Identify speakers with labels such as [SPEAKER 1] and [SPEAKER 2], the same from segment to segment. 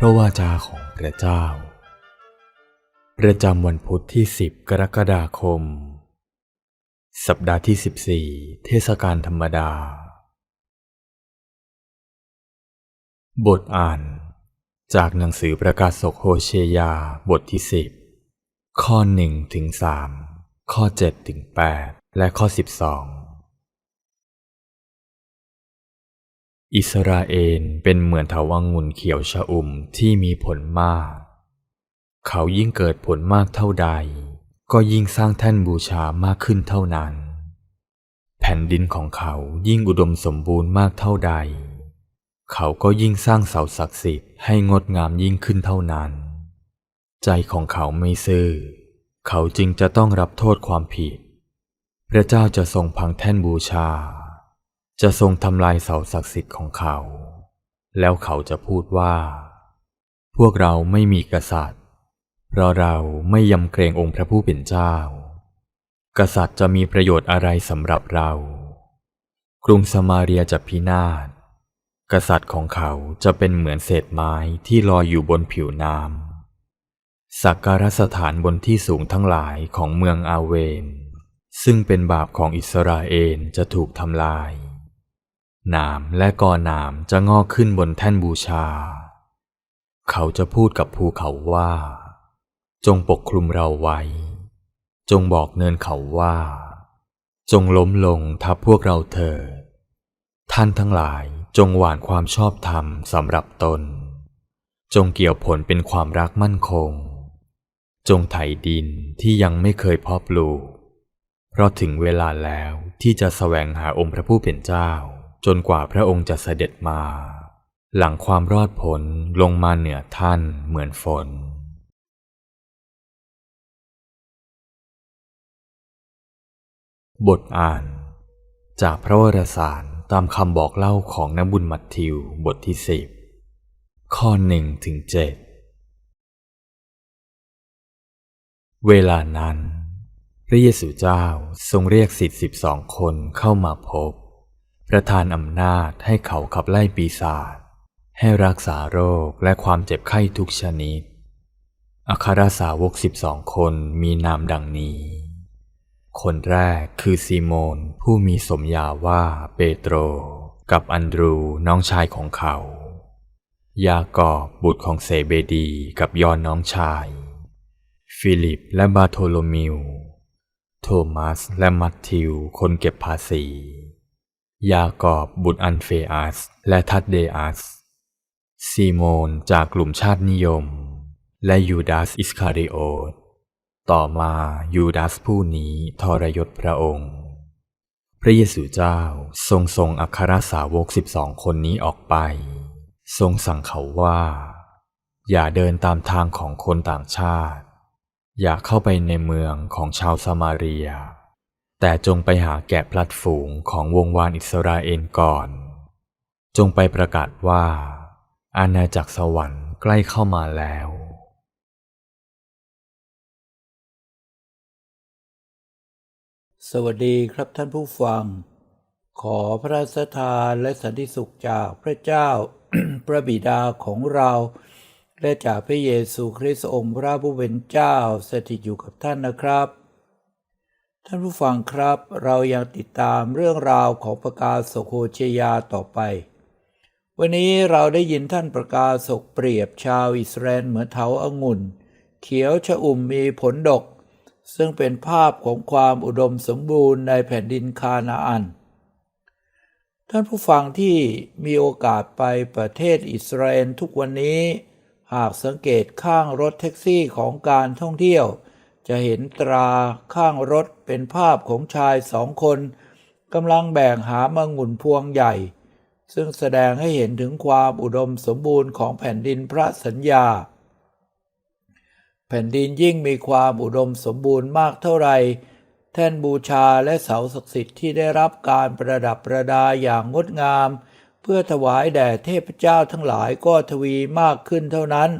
[SPEAKER 1] พระวาจาของพระเจ้า ประจำวันพุทธที่ 10 กรกฎาคม สัปดาห์ที่ 14 เทศกาลธรรมดา บทอ่าน จากหนังสือประกาศศกโฮเชยาบทที่ 10 ข้อ1ถึง3ข้อ7ถึง8และข้อ 12 อิสราเอลเป็นเหมือนเถาวังงุ่นเขียวชะอุ่มที่มีผลมาก เขายิ่งเกิดผลมากเท่าใด ก็ยิ่งสร้างแท่นบูชามากขึ้นเท่านั้น แผ่นดินของเขายิ่งอุดมสมบูรณ์มากเท่าใด เขาก็ยิ่งสร้างเสาศักดิ์สิทธิ์ให้งดงามยิ่งขึ้นเท่านั้น ใจของเขาไม่ซื่อ เขาจึงจะต้องรับโทษความผิด พระเจ้าจะทรงพังแท่นบูชา จะทรงทำลายเสาศักดิ์สิทธิ์ของเขา แล้วเขาจะพูดว่า พวกเราไม่มีกษัตริย์ เพราะเราไม่ยำเกรงองค์พระผู้เป็นเจ้า กษัตริย์จะมีประโยชน์อะไรสำหรับเรา กรุงสมาเรียจะพินาศ กษัตริย์ของเขาจะเป็นเหมือนเศษไม้ที่ลอยอยู่บนผิวน้ำสักการสถานบนที่สูงทั้งหลายของเมืองอาเวน ซึ่งเป็นบาปของอิสราเอลจะถูกทำลาย หนามและกอหนามจะงอกขึ้นบนแท่นบูชา เขาจะพูดกับภูเขาว่า จงปกคลุมเราไว้ จงบอกเนินเขาว่า จงล้มลงทับพวกเราเถิดท่านทั้งหลายจงหว่านความชอบธรรมสำหรับตน จงเกี่ยวผลเป็นความรักมั่นคง จงไถดินที่ยังไม่เคยเพาะปลูก เพราะถึงเวลาแล้วที่จะแสวงหาองค์พระผู้เป็นเจ้า จนกว่าพระองค์จะเสด็จมา หลังความรอดพ้นลงมาเหนือท่านเหมือนฝน บทอ่าน จากพระวรสารตามคำบอกเล่าของนบุญมัทธิวบทที่สิบข้อหนึ่งถึงเจ็ดเวลานั้น พระเยซูเจ้าทรงเรียกสิทธิสิบสองคนเข้ามาพบ ประทานอำนาจให้เขาขับไล่ปีศาจให้รักษาโรคและความเจ็บไข้ทุกชนิด อัครสาวกสิบสองคนมีนามดังนี้ คนแรกคือซีโมนผู้มีสมญาว่าเปโตร กับอันดรูน้องชายของเขา ยากอบบุตรของเซเบดีกับยอนน้องชาย ฟิลิปและบาโทโลมิว โทมัสและมัตธิวคนเก็บภาษี ยากอบบุตรอันเฟอัสและทัดเดอัสซีโมนจากกลุ่มชาตินิยม และยูดาสอิสคาริโอตต่อมายูดาสผู้นี้ทรยศพระองค์ พระเยซูเจ้าทรงส่งอัครสาวกสิบสองคนนี้ออกไป ทรงสั่งเขาว่า อย่าเดินตามทางของคนต่างชาติ อย่าเข้าไปในเมืองของชาวสมาเรีย แต่จงไปหาแกะพลัดฝูงของวงวานอิสราเอลก่อน จงไปประกาศว่า อาณาจักรสวรรค์ใกล้เข้ามาแล้ว
[SPEAKER 2] สวัสดีครับท่านผู้ฟัง ขอพระราชทานและสันติสุขจากพระเจ้าพระบิดาของเรา และจากพระเยซูคริสต์องค์พระผู้เป็นเจ้าสถิตอยู่กับท่านนะครับ ท่านผู้ฟังครับ เรายังติดตามเรื่องราวของประกาศสโฮเชยาต่อไป วันนี้เราได้ยินท่านประกาศศกเปรียบชาวอิสราเอลเหมือนเถาองุ่น เขียวชะอุ่มมีผลดก ซึ่งเป็นภาพของความอุดมสมบูรณ์ในแผ่นดินคานาอัน ท่านผู้ฟังที่มีโอกาสไปประเทศอิสราเอลทุกวันนี้ หากสังเกตข้างรถแท็กซี่ของการท่องเที่ยว จะเห็นตราข้างรถเป็นภาพของชายสองคนกำลังแบ่งหามางุ่นพวงใหญ่ ซึ่งแสดงให้เห็นถึงความอุดมสมบูรณ์ของแผ่นดินพระสัญญา แผ่นดินยิ่งมีความอุดมสมบูรณ์มากเท่าไรแท่นบูชาและเสาศักดิ์สิทธิ์ที่ได้รับการประดับประดาอย่างงดงาม เพื่อถวายแด่เทพเจ้าทั้งหลายก็ทวีมากขึ้นเท่านั้น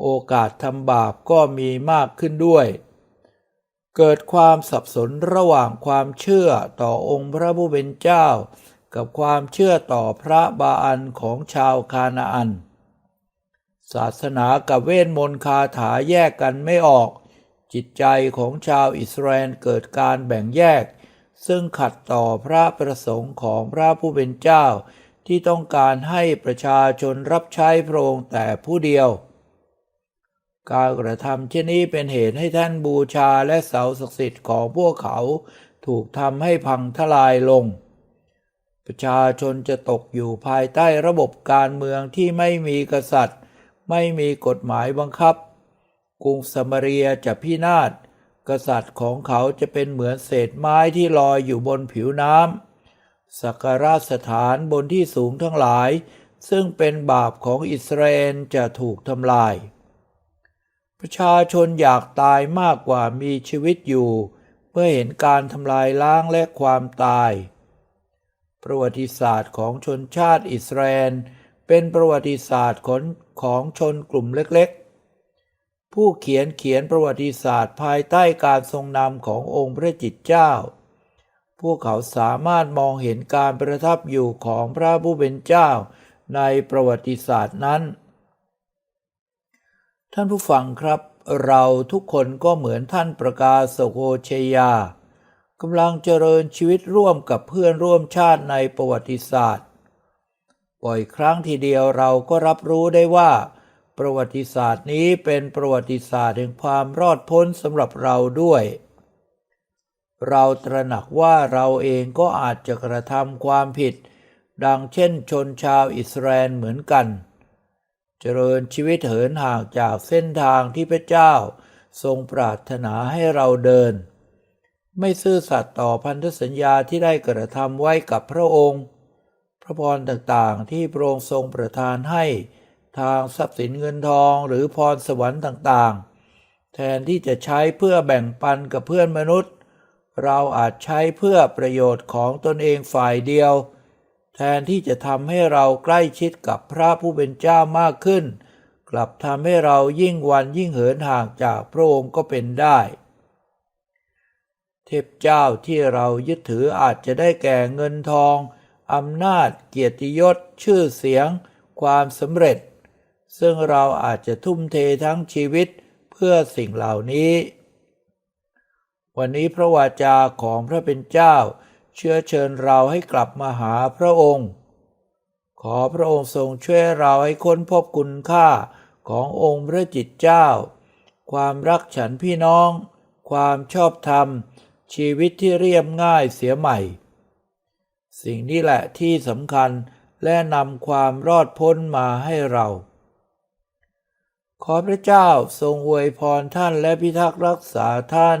[SPEAKER 2] โอกาสทำบาปก็มีมากขึ้นด้วย เกิดความสับสนระหว่างความเชื่อต่อองค์พระผู้เป็นเจ้า กับความเชื่อต่อพระบาอันของชาวคานาอัน ศาสนากับเวทมนต์คาถาแยกกันไม่ออก จิตใจของชาวอิสราเอลเกิดการแบ่งแยก ซึ่งขัดต่อพระประสงค์ของพระผู้เป็นเจ้า ที่ต้องการให้ประชาชนรับใช้พระองค์แต่ผู้เดียว การกระทำเช่นนี้เป็นเหตุให้ท่านบูชาและเสาศักดิ์สิทธิ์ของพวกเขาถูกทำให้พังทลายลง ประชาชนจะตกอยู่ภายใต้ระบบการเมืองที่ไม่มีกษัตริย์ ไม่มีกฎหมายบังคับ กรุงสมาเรียจะพินาศ กษัตริย์ของเขาจะเป็นเหมือนเศษไม้ที่ลอยอยู่บนผิวน้ำสักการะสถานบนที่สูงทั้งหลาย ซึ่งเป็นบาปของอิสราเอลจะถูกทำลาย ประชาชนอยากตายมากกว่ามีชีวิตอยู่ เมื่อเห็นการทำลายล้างและความตาย ประวัติศาสตร์ของชนชาติอิสราเอลเป็นประวัติศาสตร์ของของชนกลุ่มเล็กๆ ผู้เขียนเขียนประวัติศาสตร์ภายใต้การทรงนำขององค์พระจิตเจ้า พวกเขาสามารถมองเห็นการประทับอยู่ของพระผู้เป็นเจ้าในประวัติศาสตร์นั้น ท่านผู้ฟังครับ เราทุกคนก็เหมือนท่านประกาศโกเชยากำลังเจริญชีวิตร่วมกับเพื่อนร่วมชาติในประวัติศาสตร์บ่อยครั้งทีเดียวเราก็รับรู้ได้ว่า ประวัติศาสตร์นี้เป็นประวัติศาสตร์แห่งความรอดพ้นสำหรับเราด้วย เราตระหนักว่าเราเองก็อาจจะกระทำความผิด ดังเช่นชนชาวอิสราเอลเหมือนกัน เจริญชีวิตเหินห่างจากเส้นทางที่พระเจ้า ทรงปรารถนาให้เราเดิน ไม่ซื่อสัตย์ต่อพันธสัญญาที่ได้กระทำไว้กับพระองค์ พระพรต่างๆที่พระองค์ทรงประทานให้ทางทรัพย์สินเงินทองหรือพรสวรรค์ต่างๆ แทนที่จะใช้เพื่อแบ่งปันกับเพื่อนมนุษย์ เราอาจใช้เพื่อประโยชน์ของตนเองฝ่ายเดียว แทนที่จะทำให้เราใกล้ชิดกับพระผู้เป็นเจ้ามากขึ้น กลับทำให้เรายิ่งวันยิ่งเหินห่างจากพระองค์ก็เป็นได้ เทพเจ้าที่เรายึดถืออาจจะได้แก่เงินทองอำนาจเกียรติยศ ชื่อเสียง ความสำเร็จ ซึ่งเราอาจจะทุ่มเททั้งชีวิตเพื่อสิ่งเหล่านี้ วันนี้พระวาจาของพระเป็นเจ้า เชื้อเชิญเราให้กลับมาหาพระองค์ ขอพระองค์ทรงช่วยเราให้ค้นพบคุณค่าขององค์พระจิตเจ้า ความรักฉันพี่น้อง ความชอบธรรม ชีวิตที่เรียบง่ายเสียใหม่ สิ่งนี้แหละที่สำคัญและนำความรอดพ้นมาให้เรา ขอพระเจ้าทรงอวยพรท่านและพิทักษ์รักษาท่าน